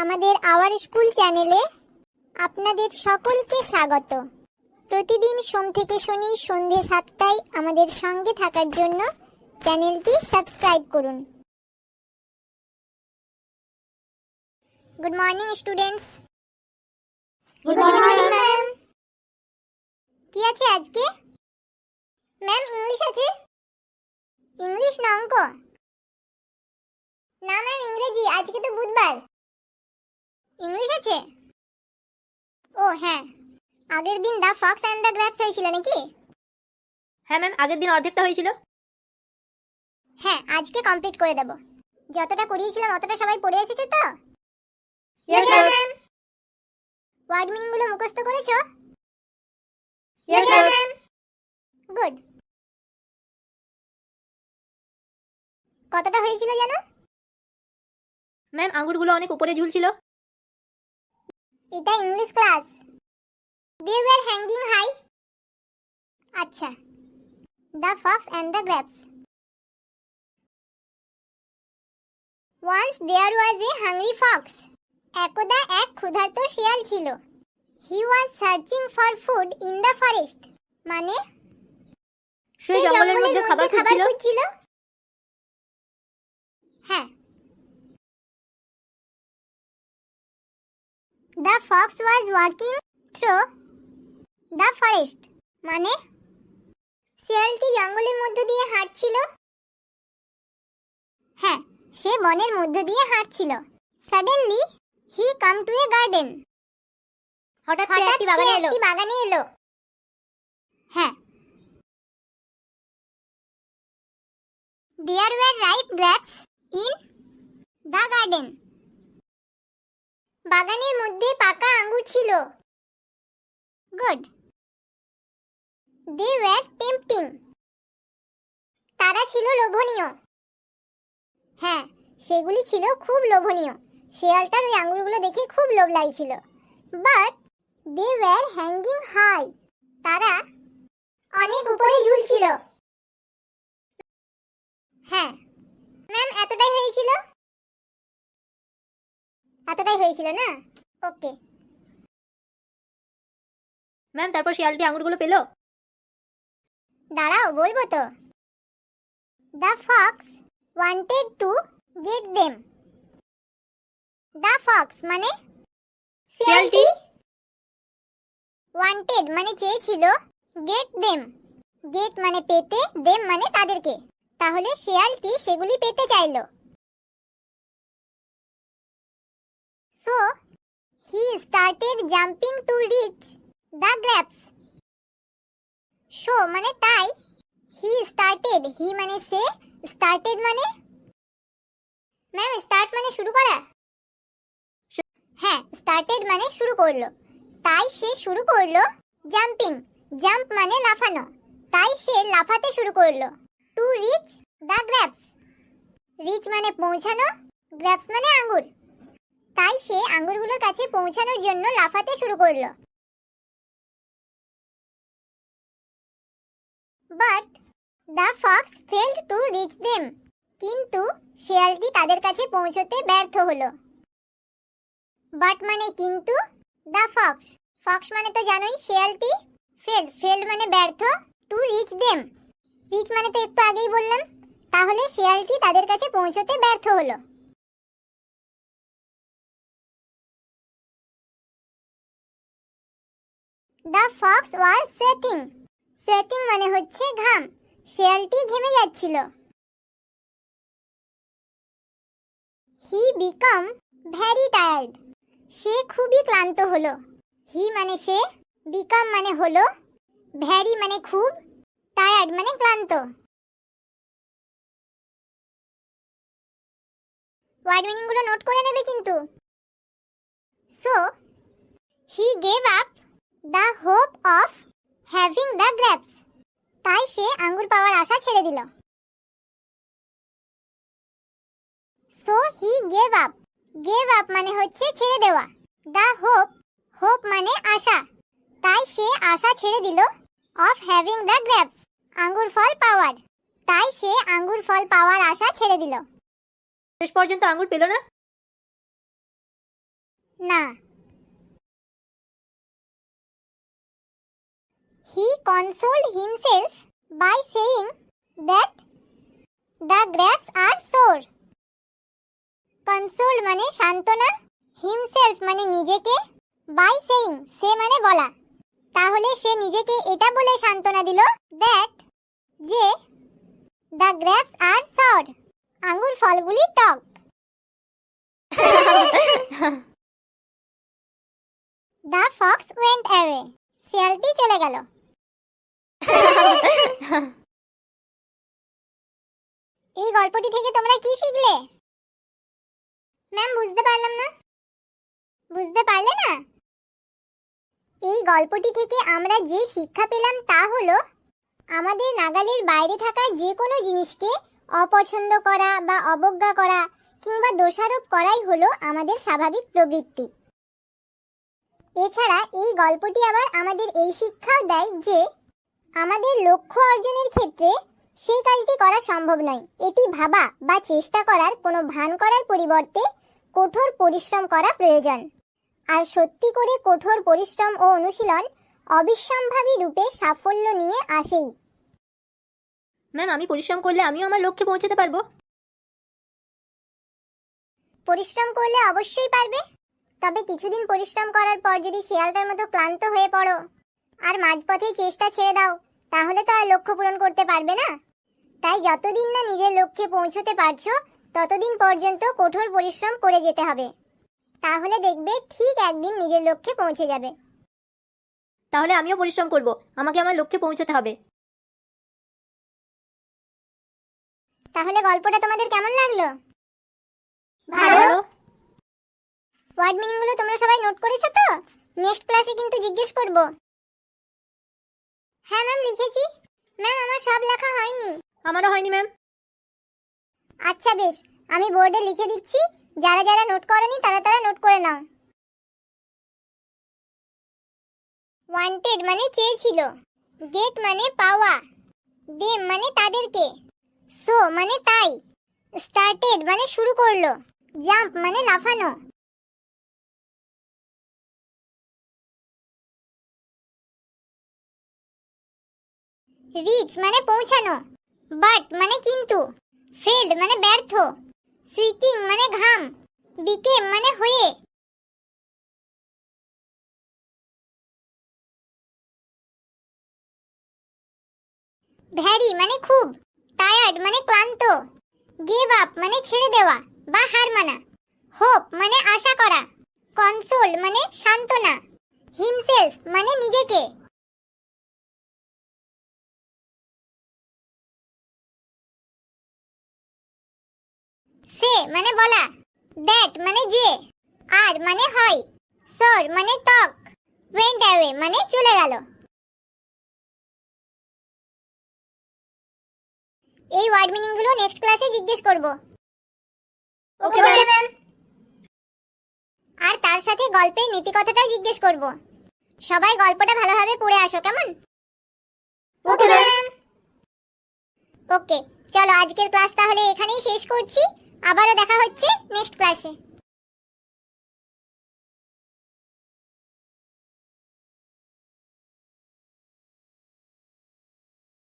আমাদের our school চ্যানেলে আপনাদের সকলকে স্বাগত। প্রতিদিন সোম থেকে শনি সন্ধে সাতটায় আমাদের সঙ্গে থাকার জন্য চ্যানেলটি সাবস্ক্রাইব করুন। Good morning students Good morning, ma'am কি আছে আজকে? ম্যাম ইংলিশ আছে? ইংলিশ না অঙ্ক? না ম্যাম ইংরেজি। আজকে তো বুধবার। ইংলিশ আছে? ও হ্যাঁ। আগের দিন the fox and the grapes হয়েছিল নাকি? হ্যাঁ ম্যাম আগের দিন অর্ধেকটা হয়েছিল। হ্যাঁ আজকে কমপ্লিট করে দেব। যতটা করিয়েছিলাম অতটা সবাই পড়ে এসেছ তো. ওয়ার্ড মিনিংগুলো মুখস্থ করেছ. গুড কতটা হয়েছিল জানো ম্যাম আঙুরগুলো অনেক উপরে ঝুলছিল। এটা English class they were hanging high আচ্ছা। The fox and the grapes once there was a hungry fox একদা এক ক্ষুধার্ত শিয়াল ছিল। He was searching for food in the forest মানে? সে জঙ্গলের মধ্যে খাবার খুঁজছিল। হ্যাঁ। The fox was walking through the forest মানে শিয়ালটি জঙ্গলের মধ্য দিয়ে হাঁটছিল। হ্যাঁ সে বনের মধ্য দিয়ে হাঁটছিল। Suddenly he come to a garden হঠাৎ একটি বাগানে এলো। বাগানে এলো। হ্যাঁ। There were ripe grapes in the garden বাগানের মধ্যে পাকা আঙ্গুর ছিল। গুড। They were tempting. তারা ছিল লোভনীয়। হ্যাঁ সেগুলি ছিল খুব লোভনীয়। শেয়ালটার ওই আঙ্গুরগুলো দেখে খুব লোভ লাগছিল। But they were hanging high. তারা অনেক উপরে ঝুলছিল। হ্যাঁ ম্যাম, এতটাই হয়েছিল? এতটাই হয়েছিল না? ওকে ম্যাম তারপর শিয়ালটি আঙুরগুলো পেল? দাঁড়াও বলব তো। The fox wanted to get them the fox মানে শিয়ালটি? ওয়ান্টেড মানে চেয়েছিল গেট দেম গেট মানে পেতে দেম মানে তাদেরকে। তাহলে শিয়ালটি সেগুলি পেতে চাইল। So he started jumping to reach the grapes so মানে তাই হি স্টার্টেড হি মানে সে স্টার্টেড মানে? ম্যাম স্টার্ট মানে শুরু করা? হ্যাঁ স্টার্টেড মানে শুরু করল। তাই সে শুরু করল জাম্পিং জাম্প মানে লাফানো। তাই সে লাফাতে শুরু করল to reach the grapes reach মানে পৌঁছানো। গ্র্যাপস মানে আঙ্গুর। তাই সে আঙ্গুরগুলোর কাছে পৌঁছানোর জন্য লাফাতে শুরু করল। But the fox failed to reach them কিন্তু শেয়ালটি তাদের কাছে পৌঁছতে ব্যর্থ হলো। বাট মানে কিন্তু দ্য ফক্স ফক্স মানে তো জানোই শেয়ালটি। ফেল ফেল মানে ব্যর্থ টু রিচ দেম রিচ মানে তো একটু আগেই বললাম। তাহলে শেয়ালটি তাদের কাছে পৌঁছতে ব্যর্থ হলো। The fox was sweating sweating মানে হচ্ছে ঘাম। শেয়ালটি ঘেমে যাচ্ছিল। হি বিকাম ভ্যারি টায়ার্ড সে খুবই ক্লান্ত হলো। হি মানে সে বিকাম মানে হলো ভ্যারি মানে খুব টায়ার্ড মানে ক্লান্ত। ওয়ার্ড মিনিংগুলো নোট করে নেবে কিন্তু। So he gave up the hope of having the grapes তাই সে আঙ্গুর পাওয়ার আশা ছেড়ে দিল। So he gave up gave up মানে হচ্ছে ছেড়ে দেওয়া। দ্য হোপ হোপ মানে আশা। তাই সে আশা ছেড়ে দিল অফ হ্যাভিং দ্য গ্র্যাপস আঙ্গুর ফল পাওয়ার। তাই সে আঙ্গুর ফল পাওয়ার আশা ছেড়ে দিল। শেষ পর্যন্ত আঙ্গুর পেল না? না। He consoled himself by saying that the grapes are sour console মানে সান্ত্বনা হিমসেলফ মানে নিজেকে বাই সেইং সে মানে বলা। তাহলে সে নিজেকে এটা বলে সান্ত্বনা দিল দ্যাট যে দ্য গ্র্যাপস আর সর আঙ্গুর ফলগুলি টক। দ্য ফক্স ওয়েন্ট অ্যাওয়ে শিয়ালটি চলে গেল। এই গল্পটি থেকে তোমরা কি শিখলে? ম্যাম, বুঝতে পারলাম না। বুঝতে পারলে না? এই গল্পটি থেকে আমরা যে শিক্ষা পেলাম তা হলো, আমাদের নাগালের বাইরে থাকা যে কোনো জিনিসকে অপছন্দ করা বা অবজ্ঞা করা কিংবা দোষারোপ করাই হলো আমাদের স্বাভাবিক প্রবৃত্তি। এছাড়া এই গল্পটি আবার আমাদের এই শিক্ষাও দেয় যে আমাদের লক্ষ্য অর্জনের ক্ষেত্রে সেই কাজটি করা সম্ভব নয়। এটি ভাবা বা চেষ্টা করার কোনো ভান করার পরিবর্তে কঠোর পরিশ্রম করা প্রয়োজন। আর সত্যি করে কঠোর পরিশ্রম ও অনুশীলন অবিশ্বাম্ভাবী রূপে সাফল্য নিয়ে আসেই। ম্যাম আমি পরিশ্রম করলে আমিও আমার লক্ষ্যে পৌঁছাতে পারব? পরিশ্রম করলে অবশ্যই পারবে। তবে কিছুদিন পরিশ্রম করার পর যদি শিয়ালটার মতো ক্লান্ত হয়ে পড়ো আর মাঝপথে চেষ্টা ছেড়ে দাও তাহলে তো আর লক্ষ্য পূরণ করতে পারবে না। তাই যতদিন না নিজের লক্ষ্যে পৌঁছতে পারছ ততদিন পর্যন্ত কঠোর পরিশ্রম করে যেতে হবে। তাহলে দেখবে ঠিক একদিন নিজের লক্ষ্যে পৌঁছে যাবে। তাহলে আমিও পরিশ্রম করব আমাকে আমার লক্ষ্যে পৌঁছাতে হবে। তাহলে গল্পটা তোমাদের কেমন লাগল? ভালো। ওয়ার্ড মিনিংগুলো তোমরা সবাই নোট করেছ তো? নেক্সট ক্লাসে কিন্তু জিজ্ঞেস করব। হ্যাঁ ম্যাম লিখেছি। ম্যাম আমার সব লেখা হয়নি। আমারও হয়নি ম্যাম আচ্ছা বেশ আমি বোর্ডে লিখে দিচ্ছি। যারা যারা নোট করেনি তারা তারা নোট করে নাও। ওয়ান্টেড মানে চেয়েছিল। গেট মানে পাওয়া। দেম মানে তাদেরকে। সো মানে তাই। স্টার্টেড মানে শুরু করল। জাম্প মানে লাফানো। রিচ মানে পৌঁছানো। বাট মানে কিন্তু। ফেল্ড মানে ব্যর্থ। সুইটিং মানে ঘাম। বিকেম মানে হয়ে। ভ্যারি মানে খুব। টায়ার্ড মানে ক্লান্ত। গিভ আপ মানে ছেড়ে দেওয়া বা হার মানা। হোপ মানে আশা করা। কনসোল মানে সান্ত্বনা। হিমসেলফ মানে নিজেকে। সে মানে বলা। দ্যাট মানে যে। আর মানে হয়। সর মানে টক ওয়েন্ট অ্যাওয়ে মানে চলে গেল। এই ওয়ার্ড মিনিংগুলো নেক্সট ক্লাসে জিজ্ঞেস করব। ওকে ম্যাম আর তার সাথে গল্পের নীতিকথাটাও জিজ্ঞেস করব। সবাই গল্পটা ভালোভাবে পড়ে আসো কেমন? ওকে ম্যাম ওকে চলো আজকের ক্লাস তাহলে এখানেই শেষ করছি। আবারও দেখা হচ্ছে নেক্সট ক্লাসে